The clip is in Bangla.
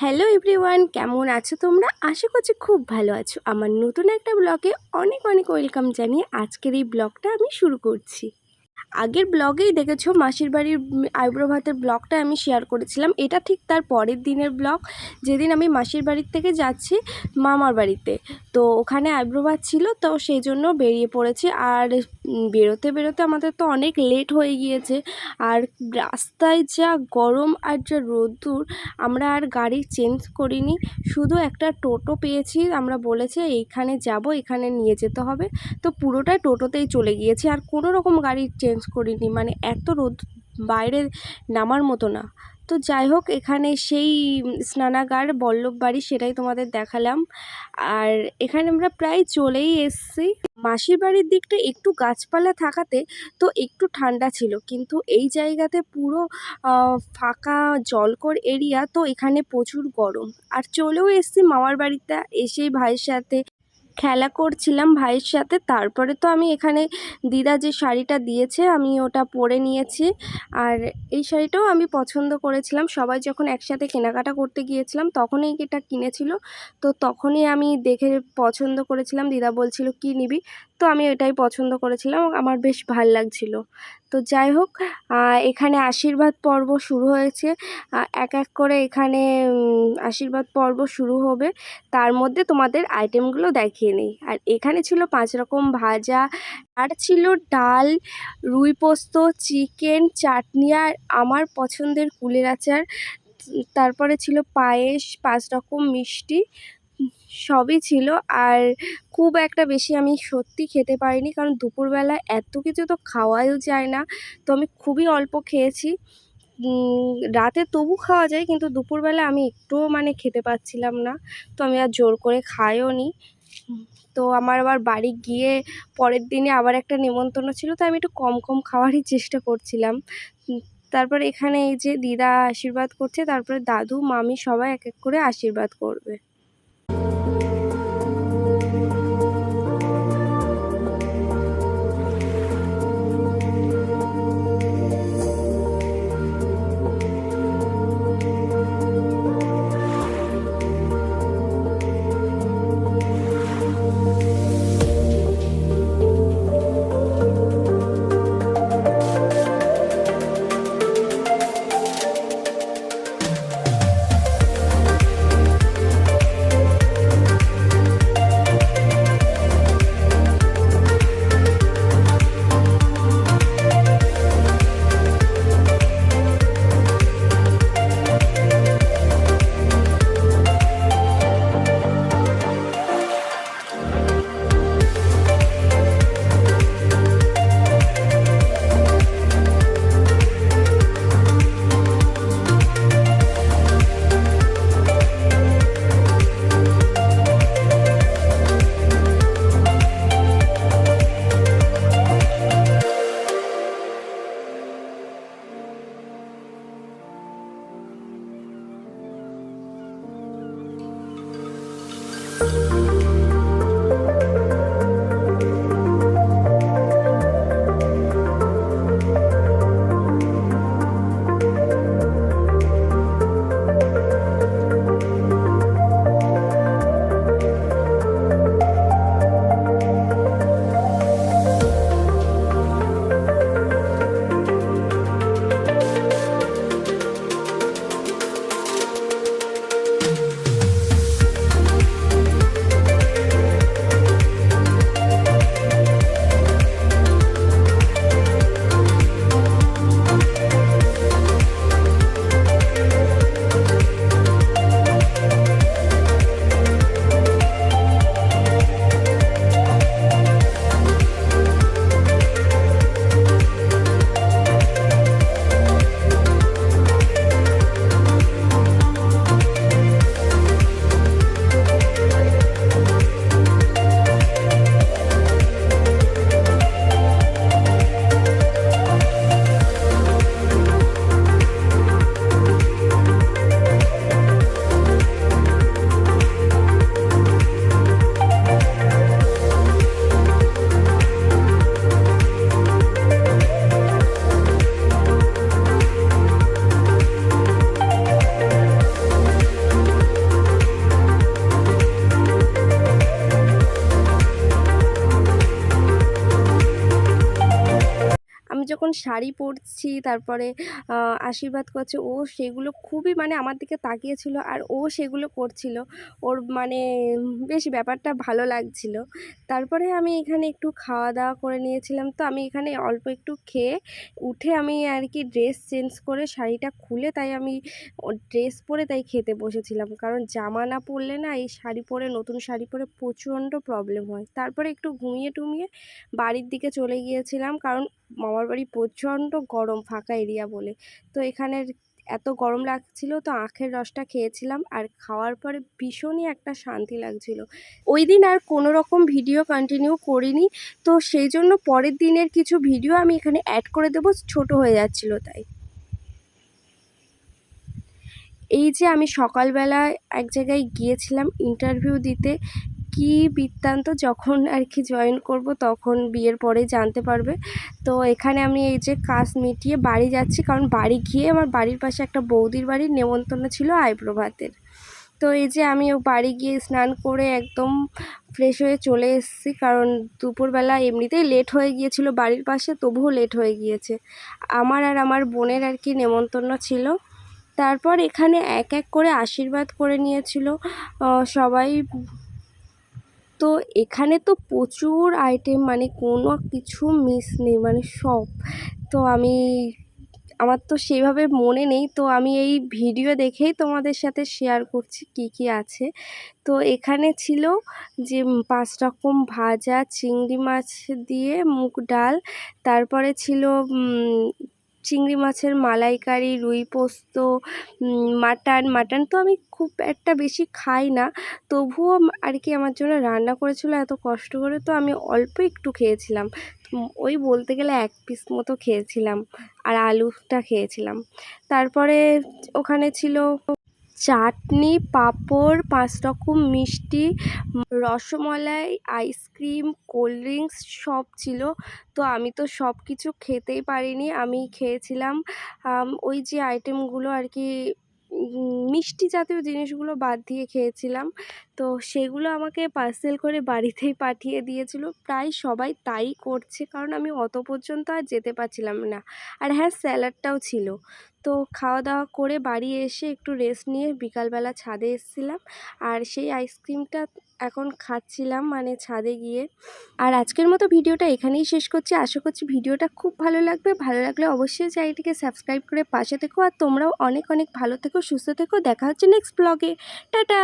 হ্যালো এভরিওয়ান, কেমন আছো তোমরা? আশা করছি খুব ভালো আছো। আমার নতুন একটা ব্লগে অনেক অনেক ওয়েলকাম জানিয়ে আজকের এই ব্লগটা আমি শুরু করছি। আগের ব্লগেই দেখেছ মাসির বাড়ির আইব্রো ভাতের ব্লগটা আমি শেয়ার করেছিলাম। এটা ঠিক তার পরের দিনের ব্লগ। যেদিন আমি মাসির বাড়ির থেকে যাচ্ছি, মামার বাড়িতে। তো ওখানে আইব্রো ভাত ছিল, তো সেই জন্য বেরিয়ে পড়েছি। আর বেরোতে বেরোতে আমাদের তো অনেক লেট হয়ে গিয়েছে। আর রাস্তায় যা গরম আর যা রোদ্দুর, আমরা আর গাড়ি চেঞ্জ করিনি। শুধু একটা টোটো পেয়েছি, আমরা বলেছি এইখানে যাব, এখানে নিয়ে যেতে হবে। তো পুরোটাই টোটোতেই চলে গিয়েছি। আর কোনো রকম গাড়ি চেঞ্জ করিনি। মানে এত রোদ বাইরে নামার মতো না। তো যাই হোক, এখানে সেই স্নানাগার, বল্লভ বাড়ি সেটাই তোমাদের দেখালাম। আর এখানে আমরা প্রায় চলেই এসেছি। মাসির বাড়ির দিকটা একটু গাছপালা থাকাতে তো একটু ঠান্ডা ছিল। কিন্তু এই জায়গাতে পুরো ফাঁকা জলকর এরিয়া, তো এখানে প্রচুর গরম। আর চলেও এসেছি মামার বাড়িতে এসেই ভাইয়ের সাথে। খেলা করছিলাম ভাইয়ের সাথে। তারপরে তো আমি এখানে দিদা যে শাড়িটা দিয়েছে, আমি ওটা পরে নিয়েছি। আর এই শাড়িটাও আমি পছন্দ করেছিলাম। সবাই যখন একসাথে কেনাকাটা করতে গিয়েছিলাম, তখনই এটা কিনেছিল। তো তখনই আমি দেখে পছন্দ করেছিলাম। দিদা বলছিল, কি নিবি? তো আমি এটাই পছন্দ করেছিলাম। আমার বেশ ভালো লাগছিল। তো যাই হোক এখানে আশীর্বাদ পর্ব শুরু হয়েছে। এক এক করে এখানে আশীর্বাদ পর্ব শুরু হবে। তার মধ্যে তোমাদের আইটেমগুলো দেখিয়ে নিই। আর এখানে ছিল পাঁচ রকম ভাজা। আর ছিল ডাল, রুই পোস্ত, চিকেন, চাটনি আর আমার পছন্দের কুলের আচার। তারপরে ছিল পায়েস, পাঁচ রকম মিষ্টি, সবই ছিল। আর খুব একটা বেশি আমি সত্যি খেতে পারিনি কারণ দুপুরবেলা এত কিছু তো খাওয়াও যায় না। তো আমি খুবই অল্প খেয়েছি। রাতে তবু খাওয়া যায় কিন্তু দুপুরবেলা আমি একটুও মানে খেতে পাচ্ছিলাম না। তো আমি আর জোর করে খাইও নি তো আমার আবার বাড়ি গিয়ে পরের দিনে আবার একটা নেমন্তন্ন ছিল তো আমি একটু কম কম খাওয়ারই চেষ্টা করছিলাম। তারপর এখানে এই যে দিদা আশীর্বাদ করছে, তারপরে দাদু, মামি সবাই এক এক করে আশীর্বাদ করবে। যখন শাড়ি পরছি, তারপরে আশীর্বাদ করছে, ও সেগুলো খুবই মানে আমার দিকে তাকিয়েছিল আর ও সেগুলো করছিল। ওর মানে বেশ ব্যাপারটা ভালো লাগছিল। তারপরে আমি এখানে একটু খাওয়া দাওয়া করে নিয়েছিলাম। তো আমি এখানে অল্প একটু খেয়ে উঠে আমি আর কি ড্রেস চেঞ্জ করে শাড়িটা খুলে তাই আমি ড্রেস পরে তাই খেতে বসেছিলাম। কারণ জামা না পরলে না এই শাড়ি পরে, নতুন শাড়ি পরে প্রচণ্ড প্রবলেম হয়। তারপরে একটু ঘুমিয়ে টুমিয়ে বাড়ির দিকে চলে গিয়েছিলাম। কারণ মামার বাড়ি প্রচণ্ড গরম, ফাঁকা এরিয়া বলে। তো এখানের এত গরম লাগছিল, তো আখের রসটা খেয়েছিলাম আর খাওয়ার পরে ভীষণই একটা শান্তি লাগছিল। ওই দিন আর কোনো রকম ভিডিও কন্টিনিউ করিনি, তো সেই জন্য পরের দিনের কিছু ভিডিও আমি এখানে অ্যাড করে দেবো, ছোট হয়ে যাচ্ছিল তাই। এই যে আমি সকালবেলা এক জায়গায় গিয়েছিলাম ইন্টারভিউ দিতে, কি বৃত্তান্ত যখন আর কি জয়েন করব তখন বিয়ের পরে জানতে পারবে। তো এখানে আমি এই যে কাজ মিটিয়ে বাড়ি যাচ্ছি, কারণ বাড়ি গিয়ে আমার বাড়ির পাশে একটা বৌদির বাড়ির নেমন্তন্ন ছিল আইব্রো ভাতের তো এই যে আমি বাড়ি গিয়ে স্নান করে একদম ফ্রেশ হয়ে চলে এসেছি, কারণ দুপুরবেলা এমনিতেই লেট হয়ে গিয়েছিল বাড়ির পাশে, তবুও লেট হয়ে গিয়েছে। আমার আর আমার বোনের আর কি নেমন্তন্ন ছিল। তারপর এখানে এক এক করে আশীর্বাদ করে নিয়েছিল। সবাই তো এখানে তো প্রচুর আইটেম মানে কোনো কিছু মিস নেই মানে সব। তো আমি, আমার তো সেইভাবে মনে নেই। তো আমি এই ভিডিও দেখেই তোমাদের সাথে শেয়ার করছি কি কি আছে। তো এখানে ছিল যে পাঁচ রকম ভাজা, চিংড়ি মাছ দিয়ে মুগ ডাল, তারপরে ছিল চিংড়ি মাছের মালাইকারি, রুই পোস্ত মাটন মাটন তো আমি খুব একটা বেশি খাই না। তবুও আর কি আমার জন্য রান্না করেছিল এত কষ্ট করে তো আমি অল্প একটু খেয়েছিলাম। ওই বলতে গেলে এক পিস মতো খেয়েছিলাম আর আলুটা খেয়েছিলাম। তারপরে ওখানে ছিল চাটনি, পাঁপড় পাঁচ রকম মিষ্টি, রসমলাই, আইসক্রিম, কোল্ড ড্রিঙ্কস সব ছিল। তো আমি তো সব কিছু খেতেই পারিনি। আমি খেয়েছিলাম ওই যে আইটেমগুলো আর কি মিষ্টি জাতীয় জিনিসগুলো বাদ দিয়ে খেয়েছিলাম। তো সেগুলো আমাকে পার্সেল করে বাড়িতেই পাঠিয়ে দিয়েছিল। প্রায় সবাই তাই করছে, কারণ আমি অত পর্যন্ত আর যেতে পারছিলাম না। আর হ্যাঁ স্যালাডটাও ছিল। তো খাওয়া দাওয়া করে বাড়ি এসে একটু রেস্ট নিয়ে বিকালবেলা ছাদে এসেছিলাম। আর সেই আইসক্রিমটা এখন খাচ্ছিলাম মানে ছাদে গিয়ে। আর আজকের মতো ভিডিওটা এখানেই শেষ করছি। আশা করছি ভিডিওটা খুব ভালো লাগবে। ভালো লাগলে অবশ্যই চ্যানেলটিকে সাবস্ক্রাইব করে পাশে থেকো। আর তোমরাও অনেক অনেক ভালো থেকো, সুস্থ থেকো। দেখা হচ্ছে নেক্সট ব্লগে টাটা!